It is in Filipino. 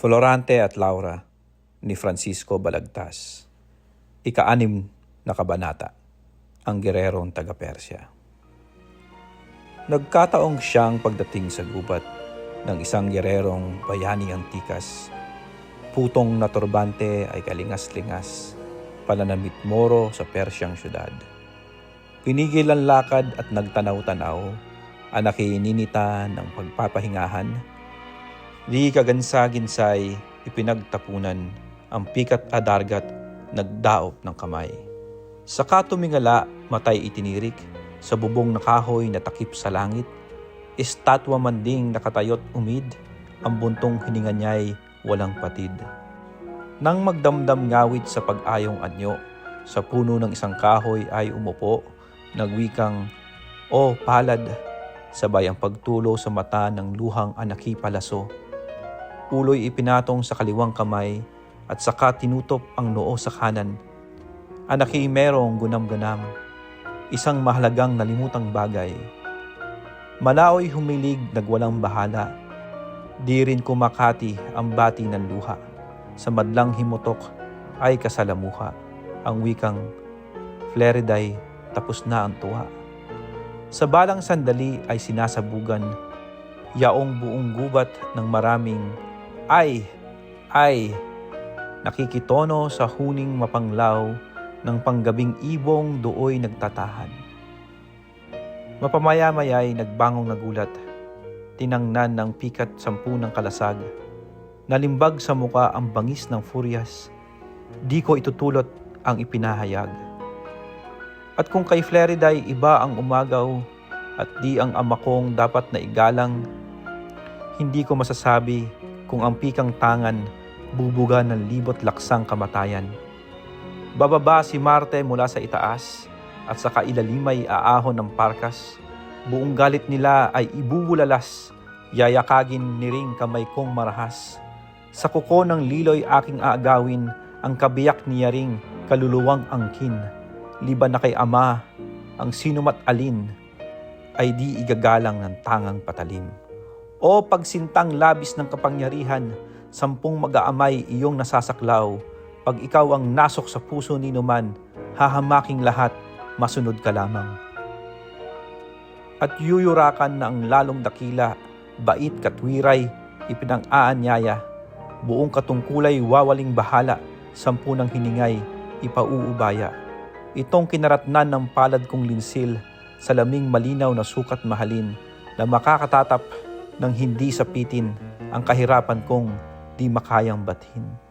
Florante at Laura ni Francisco Balagtas. Ika-anim na kabanata, ang gererong taga-Persya. Nagkataong siyang pagdating sa gubat ng isang gererong bayani antikas. Putong na turbante ay kalingas-lingas, pananamit moro sa Persyang syudad. Pinigil ang lakad at nagtanaw-tanaw, anakininita ng pagpapahingahan. Di kagansa-ginsay ipinagtapunan ang pikat adargat nagdaop ng kamay. Sa katumingala, matay itinirik, sa bubong na kahoy na takip sa langit, estatwa man ding nakatayot umid, ang buntong hininga niya'y walang patid. Nang magdamdam ngawit sa pag-ayong anyo, sa puno ng isang kahoy ay umupo, nagwikang, O palad, sabay ang pagtulo sa mata ng luhang anaki palaso. Uloy ipinatong sa kaliwang kamay at saka tinutop ang noo sa kanan. Anaki merong gunam-ganam, isang mahalagang nalimutang bagay. Malaoy humilig nagwalang bahala, di rin kumakati ang bati ng luha. Sa madlang himutok ay kasalamuha, ang wikang Fleriday tapos na ang tuwa. Sa balang sandali ay sinasabugan, yaong buong gubat ng maraming ay, ay, nakikitono sa huning mapanglaw ng panggabing ibong dooy nagtatahan. Mapamaya-maya'y nagbangong nagulat, tinangnan ng pikat sampu ng kalasag, nalimbag sa muka ang bangis ng furyas, di ko itutulot ang ipinahayag. At kung kay Fleriday iba ang umagaw at di ang ama kong dapat na igalang, hindi ko masasabi kung ang pikang tangan bubuga ng libot laksang kamatayan. Bababa si Marte mula sa itaas at sa kailalimay aahon ng parkas. Buong galit nila ay ibubulalas, yayakagin ni ring kamay kong marahas. Sa kuko ng liloy aking aagawin, ang kabiyak niya ring kaluluwang angkin. Liban na kay ama, ang sinumat alin ay di igagalang ng tangang patalim. O pagsintang labis ng kapangyarihan, sampung mag-aamay iyong nasasaklaw. Pag ikaw ang nasok sa puso ni Numan, hahamaking lahat, masunod ka lamang. At yuyurakan na ang lalong dakila, bait katwiray, ipinang-aanyaya. Buong katungkulay wawaling bahala, sampu ng hiningay, ipauubaya. Itong kinaratnan ng palad kong linsil, sa laming malinaw na sukat mahalin, na makakatatap ng hindi sapitin ang kahirapan kong di makayang bathin.